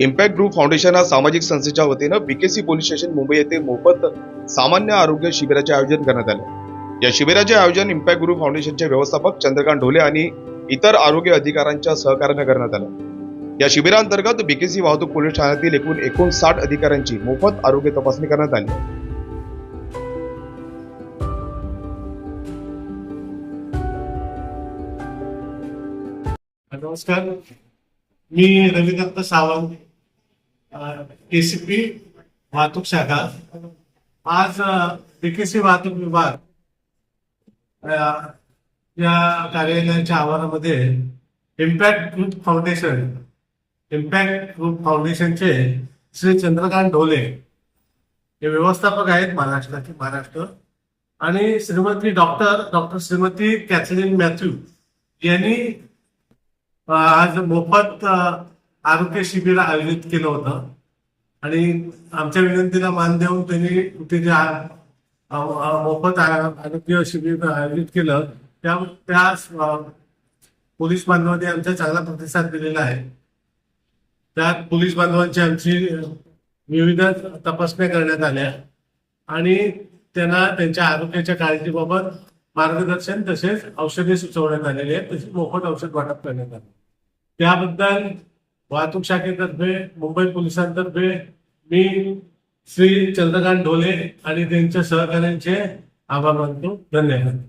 Impact group foundation हा सामाजिक संस्थेच्या वतीनं बीकेसी पोलीस स्टेशन मुंबई येथे मोफत सामान्य आरोग्य शिबिराचे आयोजन करण्यात आले. या शिबिराचे आयोजन इम्पॅक्ट ग्रुप फाउंडेशनचे व्यवस्थापक चंद्रकांत ढोले आणि इतर आरोग्य अधिकाऱ्यांच्या सहकार्याने करण्यात आलं. या शिबिरांतर्गत बीकेसी वाहतूक पोलीस ठाण्यातील एकूण एकोणसाठ अधिकाऱ्यांची मोफत आरोग्य तपासणी करण्यात आली. नमस्कार. मी रविकांत सावंत केसीपी वाहतूक शाखा. आज बीकेसी वाहतूक विभाग या कार्यालयाच्या आवारामध्ये impact group foundation impact group फाउंडेशनचे श्री चंद्रकांत ढोले हे व्यवस्थापक आहेत महाराष्ट्राचे महाराष्ट्र. आणि Shrimati doctor doctor Shrimati Catherine Matthew यांनी आज मोफत आरोग्य शिबिर आयोजित केलं होतं. आणि आमच्या विनंतीला मान देऊन त्यांनी ते जे मोफत आरोग्य शिबिर आयोजित केलं. त्या त्या पोलीस बांधवांनी आमचा चांगला प्रतिसाद दिलेला आहे. त्यात पोलीस बांधवांची आमची विविध तपासण्या करण्यात आल्या. आणि त्यांना त्यांच्या आरोग्याच्या काळजीबाबत मार्गदर्शन तसेच औषधे सुचवण्यात आलेली आहेत. तसेच मोफत औषध वाटप करण्यात आले. त्याबद्दल वाहतूक शाखेतर्फे मुंबई पोलिसांतर्फे मी श्री चंद्रकांत ढोले आणि त्यांच्या सहकार्यांचे आभार मानतो. धन्यवाद.